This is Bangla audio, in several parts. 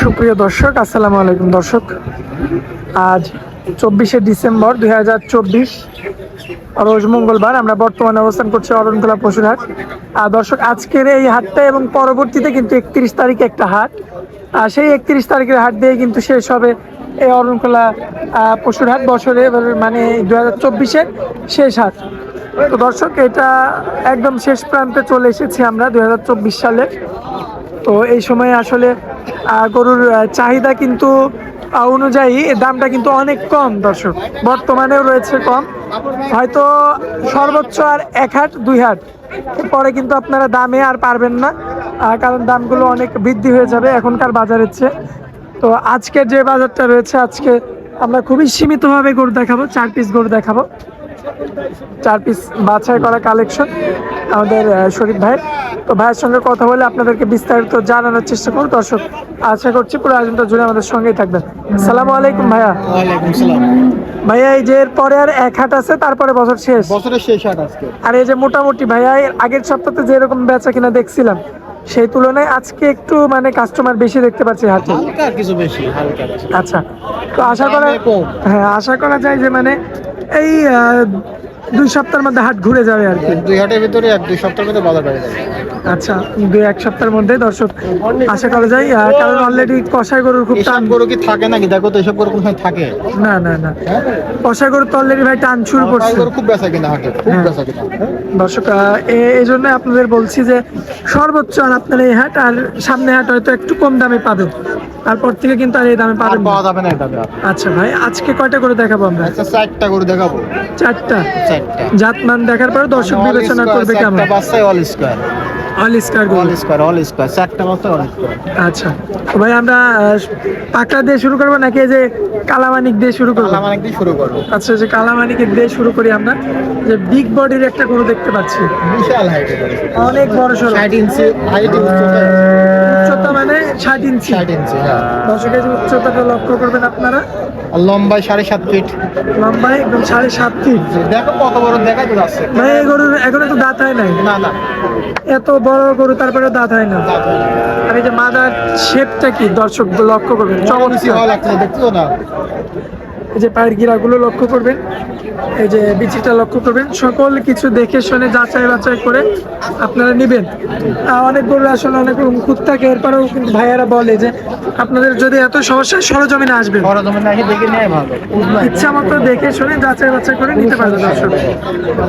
সুপ্রিয় দর্শক, আসসালামু আলাইকুম দর্শক। আজ চব্বিশে ডিসেম্বর দুই হাজার চব্বিশ, রোজ মঙ্গলবার আমরা বর্তমানে অবস্থান করছি অরণখোলা পশুর হাট আর দর্শক, আজকের এই হাটটা এবং পরবর্তীতে কিন্তু একত্রিশ তারিখে একটা হাট। আর সেই একত্রিশ তারিখের হাট দিয়ে কিন্তু শেষ হবে এই অরণকলা পশুর হাট বছরে মানে দু হাজার চব্বিশের শেষ হাট। তো দর্শক, এটা একদম শেষ প্রান্তে চলে এসেছি আমরা দু হাজার চব্বিশ সালে তো এই সময়ে আসলে গরুর চাহিদা কিন্তু অনুযায়ী দামটা কিন্তু অনেক কম, দর্শক। বর্তমানেও রয়েছে কম। হয়তো সর্বোচ্চ আর এক হাট, দুই হাট। পরে কিন্তু আপনারা দামে আর পারবেন না কারণ দামগুলো অনেক বৃদ্ধি হয়ে যাবে এখনকার বাজারের চেয়ে। তো আজকের যে বাজারটা রয়েছে, আজকে আমরা খুবই সীমিতভাবে গরু দেখাবো, চার পিস গরু দেখাবো। চার পিস বাছাই করা কালেকশন আমাদের শরীফ ভাই। তো ভাইয়ের সঙ্গে কথা বলে আপনাদেরকে বিস্তারিত জানানোর চেষ্টা করব। দর্শক আশা করছি পুরো আয়োজনটা জুড়ে আমাদের সঙ্গেই থাকবেন। সালামু আলাইকুম ভাইয়া। ভাইয়া এই যে এর পরে আর এক হাট আছে তারপরে বছর শেষ। বছরের শেষ হাট আজকে। আর এই যে মোটামুটি ভাইয়া এর আগের সপ্তাহে যেরকম বেচা কিনা দেখছিলাম সেই তুলনায় আজকে একটু মানে কাস্টমার বেশি দেখতে পাচ্ছি হাটে। হালকা কিছু বেশি হালকা আচ্ছা তো আশা করা হ্যাঁ আশা করা যায় যে মানে এই দুই সপ্তাহের মধ্যে হাট ঘুরে যাবে আর কি। দুই হাটের ভিতরে এক দুই সপ্তাহের মধ্যে বাজার বেড়ে যাবে। আচ্ছা দুই এক সপ্তাহের মধ্যে দর্শক আশা করা যায় কারণ অলরেডি কষাই গরুর খুব টান। গরু কি থাকে নাকি? দেখো তো এসব গরু কোথায় থাকে। না না না। হ্যাঁ? কষাই গরুর তো অলরেডি ভাই টান শুরু করছে। গরু খুব বেচা কিনা হাটে খুব হ্যাঁ। বেচা কিনা দর্শক এই জন্য আপনাদের বলছি যে সর্বোচ্চ আর আপনার এই হাট আর সামনে হাট হয়তো একটু কম দামে পাবেন তারপর থেকে কিন্তু আর এই দামে পাবেন পাওয়া যাবে না এটা। আচ্ছা ভাই আজকে কয়টা করে দেখাবো আমরা? আচ্ছা চারটা গরু দেখাবো। চারটা? চারটা। জাতমান দেখার পরে দর্শক All বিবেচনা করবে কেমন? বাচ্চাই all square all square all square all square চারটা বাচ্চা অল স্কোয়ার আচ্ছা। তো ভাই আমরা পাকড়া দিয়ে শুরু করব নাকি এই যে কালামানিক দিয়ে শুরু করব? আমার একদিন শুরু করব। আচ্ছা যে কালামানিক দিয়ে শুরু করি আমরা। যে বিগ বডির একটা গরু দেখতে পাচ্ছি। বিশাল হাইট অনেক বড় সড়ো। ষাট ইঞ্চি হাইট উচ্চতা মানে ষাট ইঞ্চি। ষাট ইঞ্চি হ্যাঁ। দর্শকের যে উচ্চতাটা লক্ষ্য করবেন আপনারা। লম্বায় সাড়ে সাত ফিট। লম্বায় একদম সাড়ে সাত ফিট। দেখো কত বড় দেখা যাচ্ছে। ভাই এই গরুর এখনও তো দাঁত হয় নাই। না না। এত বড় গরু তারপরে দাঁত হয় না। আর এই যে মাদার শেপটা কি? দর্শক লক্ষ্য করবেন। চমৎকার। লাগছে দেখছ না। এই যে পায়ের গিরাগুলো লক্ষ্য করবেন এই যে বিচিটা লক্ষ্য করবেন। সকল কিছু দেখে শুনে যাচাই বাছাই করে আপনারা নেবেন। অনেক গরু আসলে অনেক খুঁত থাকে। এরপরেও কিন্তু ভাইয়ারা বলে যে আপনাদের যদি এত সমস্যা সরজমিনে আসবেন। ইচ্ছা মতো দেখে শুনে যাচাই বাছাই করে নিতে পারবে দর্শক।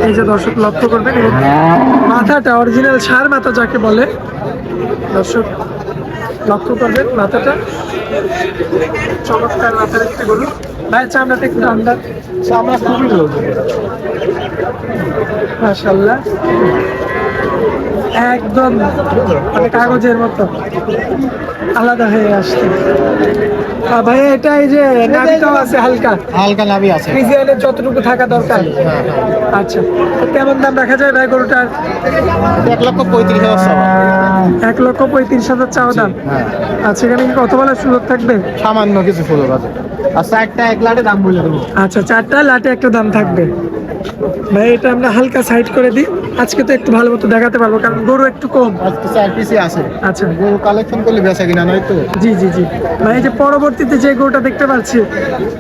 এই যে দর্শক লক্ষ্য করবেন এবং মাথাটা অরিজিনাল সার মাথা যাকে বলে দর্শক লক্ষ্য করবেন মাথাটা। চমৎকার মাথার একটি গরু। ভাই চামড়াটা একটু ঠান্ডা। চামড়া খুবই লোক মাশাল্লাহ একদম মানে কাগজের মতো আলাদা হয়ে আসছে। ভাই এটা এই যে নাবিটাও আছে হালকা। হালকা নাবি আছে। ফ্রিজিয়ানের যতটুকু থাকা দরকার। আচ্ছা কেমন দাম রাখা যায় ভাই গরুটার? এক লক্ষ পঁয়ত্রিশ হাজার এক লক্ষ পঁয়ত্রিশ হাজার চাওয়া দাম। হ্যাঁ। আচ্ছা এখানে কি কত বলার সুযোগ থাকবে? সামান্য কিছু ফুল আছে। আর চারটা এক লাটে দাম বলে দেবো। আচ্ছা চারটা লাটে একটা দাম থাকবে। ভাই এটা আমরা হালকা সাইড করে দিই। আজকে তো একটু ভালো মতো দেখাতে পারব কারণ গরু একটু কম। আজকে চার পিসই আছে। আচ্ছা। গরু কালেকশন করলে বেচা কিনা নয় তো? জি জি জি। ভাই এই যে পরবর্তীতে যে গরুটা দেখতে পাচ্ছি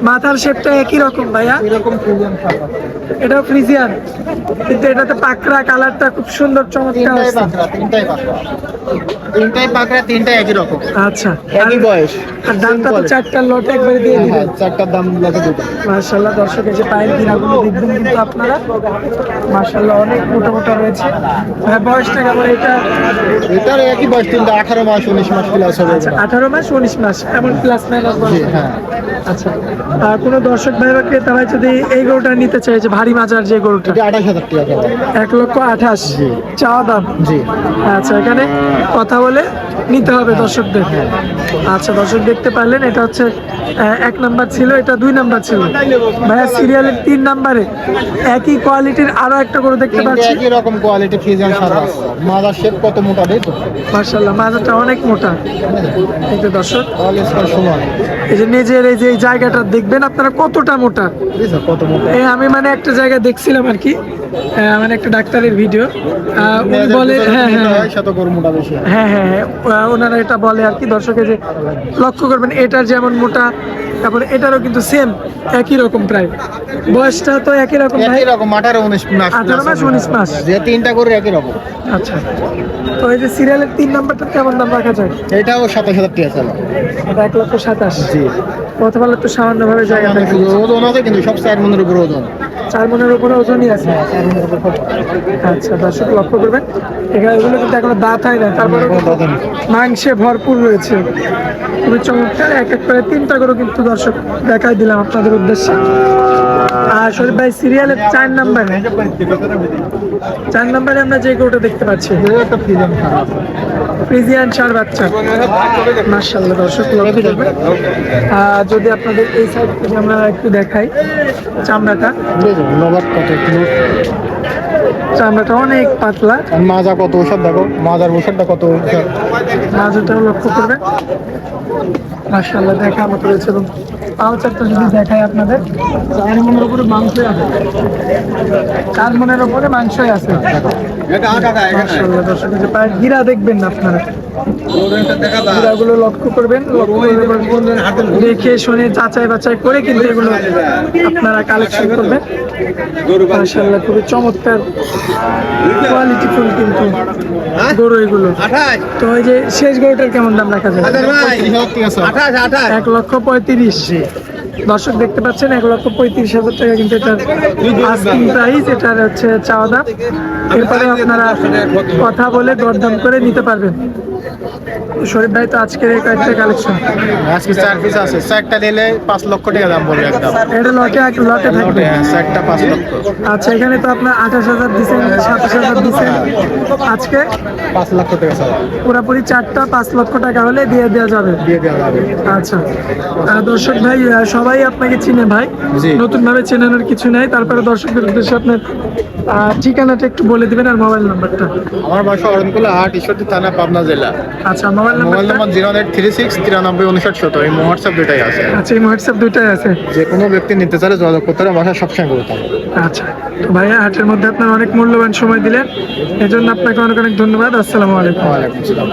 মাথার শেপটা একই রকম ভাইয়া? এরকম থাকা এটাও ফ্রিজিয়ান কিন্তু এটাতে পাকড়া কালারটা খুব সুন্দর চমৎকার তিনটাই আছে। তিনটাই পাকড়া। তিনটাই পাকড়া তিনটাই একই রকম। আচ্ছা। একই বয়স। আর দামটা তো চারটার লটে একবারে দিয়ে হ্যাঁ দিবেন চারটার দাম লাগে দুটো। মার্শাল্লাহ দর্শক যে পায়ের গিরাগুলো দেখবেন কিন্তু আপনারা। মার্শাল্লাহ অনেক মোটা মোটা রয়েছে। বয়সটা কেমন এটা? এটার একই বয়স কিন্তু আঠারো মাস উনিশ মাস প্লাস হবে। আচ্ছা আঠারো মাস উনিশ মাস এমন প্লাস মাইনাস হ্যাঁ। আচ্ছা। আর কোনো দর্শক ভাই বা ক্রেতা যদি এই গরুটা নিতে চায় যে ভারী মাজার যে গরুটা। এটা আঠাশ হাজার টাকা এক লক্ষ আঠাশ। চাওয়া দাম? জি। আচ্ছা এখানে কথা বলে নিতে হবে দর্শকদের। আচ্ছা দর্শক দেখতে পারলেন এটা হচ্ছে এক নাম্বার ছিল এটা দুই নাম্বার ছিল। ভাইয়া সিরিয়ালের তিন নাম্বারে একই কোয়ালিটির আরও একটা করে দেখতে পাচ্ছি। একই রকম কোয়ালিটি ফিজিয়ান সাদা আছে। মাদার শেপ কত মোটা তো? মাজাটা অনেক মোটা। এই যে দর্শক। এই যে নিজের এই যে যে জায়গাটা দেখবেন আপনারা কতটা মোটা? কত মোটা? আমি মানে একটা জায়গায় দেখছিলাম আর কি। মানে একটা ডাক্তারের ভিডিও। উনি বলে হ্যাঁ হ্যাঁ। হ্যাঁ। হয়। হ্যাঁ ওনারা এটা বলে আর কি দর্শকে যে লক্ষ্য করবেন এটার যেমন মোটা তারপরে এটারও কিন্তু সেম একই রকম প্রায়। বয়সটা তো একই রকম একই রকম আঠারো উনিশ মাস আঠারো মাস, উনিশ মাস। যে তিনটা গরু একই রকম। আচ্ছা। তো এই যে সিরিয়ালের তিন নাম্বারটা কেমন দাম রাখা যায়? এটাও সাতাশ হাজার টাকা চালা। এক লক্ষ সাতাশ। জি। বলে তো সামান্য ভাবে জায়গা থাকে ওজন আছে কিন্তু সব চার মনের উপর ওজন। চার মনের উপরে ওজনই আছে। আচ্ছা দর্শক লক্ষ্য করবেন এখানে এগুলো কিন্তু এখনও দাঁত হয় না। তারপরে মাংসে ভরপুর রয়েছে। খুবই চমৎকার এক এক করে তিনটা করে কিন্তু দর্শক দেখাই দিলাম আপনাদের উদ্দেশ্যে। আর শরীফ ভাই সিরিয়ালের চার নাম্বারে চার নাম্বারে আমরা যে গরুটা দেখতে পাচ্ছি। ফ্রিজিয়ান সার বাচ্চা। মার্শাল্লাহ দর্শক লক্ষ্য করবে যদি আপনাদের এই সাইড থেকে আমরা একটু দেখাই চামড়াটা। চামড়াটা অনেক পাতলা। মাজা কত ওষুধ দেখো মাজার ওষুধটা কত মাজাটাও লক্ষ্য করবেন। মার্শাল্লাহ দেখার মতো রয়েছে এবং পাউচারটা যদি দেখায় আপনাদের চার মনের উপরে মাংসই আছে। চার মনের উপরে মাংসই আছে। মার্শাল্লাহ দর্শক যে পায়ের গিরা দেখবেন না আপনারা। গিরাগুলো লক্ষ্য করবেন লক্ষ্য করবেন। দেখে শুনে যাচাই বাছাই করে কিন্তু এগুলো আপনারা কালেকশন করবেন। মার্শাল্লাহ খুবই চমৎকার কোয়ালিটি ফুল কিন্তু গরু এগুলো। তো ওই যে শেষ গরুটার কেমন দাম রাখা যায়? এক লক্ষ পঁয়ত্রিশ। দর্শক দেখতে পাচ্ছেন এক লক্ষ পঁয়ত্রিশ হাজার টাকা কিন্তু এটার আস্কিং প্রাইস এটার হচ্ছে চাওয়া দাম। এরপরে আপনারা কথা বলে দরদাম করে নিতে পারবেন। শরীফ ভাই তো আজকের এই কয়েকটা কালেকশন আজকে চার পিস আছে। চারটা নিলে পাঁচ লক্ষ টাকা দাম বলবে একদম। এটা লটে লটে থাকবে? হ্যাঁ, চারটা পাঁচ লক্ষ। আচ্ছা এখানে তো আপনার আঠাশ হাজার দিচ্ছেন সাতাশ হাজার দিচ্ছেন আজকে? পাঁচ লক্ষ টাকা পুরোপুরি চারটা পাঁচ লক্ষ টাকা হলে দিয়ে দেওয়া যাবে। দিয়ে দেওয়া যাবে। আচ্ছা। দর্শক ভাই সবাই আপনাকে চিনে ভাই। নতুন ভাবে চেনানোর কিছু নাই তারপরে দর্শকদের উদ্দেশ্যে আপনার ঠিকানাটা একটু বলে দিবেন আর মোবাইল নাম্বারটা। আমার বাসা অরণকুলা হাট ঈশ্বরদী থানা পাবনা জেলা। আচ্ছা mobile mobile number zero eight three six তিরানব্বই উনষাট সত্তর এই হোয়াটসঅ্যাপ দুটাই আছে। আচ্ছা এই হোয়াটসঅ্যাপ দুইটাই আছে? যে কোনো ব্যক্তি নিতে চাইলে যোগাযোগ করতে পারে বাসা সবসময় করতাম আচ্ছা তো ভাইয়া হাটের মধ্যে আপনার অনেক মূল্যবান সময় দিলেন। এজন্য আপনাকে অনেক অনেক ধন্যবাদ। আসসালামু আলাইকুম। ওয়ালাইকুম আসসালাম।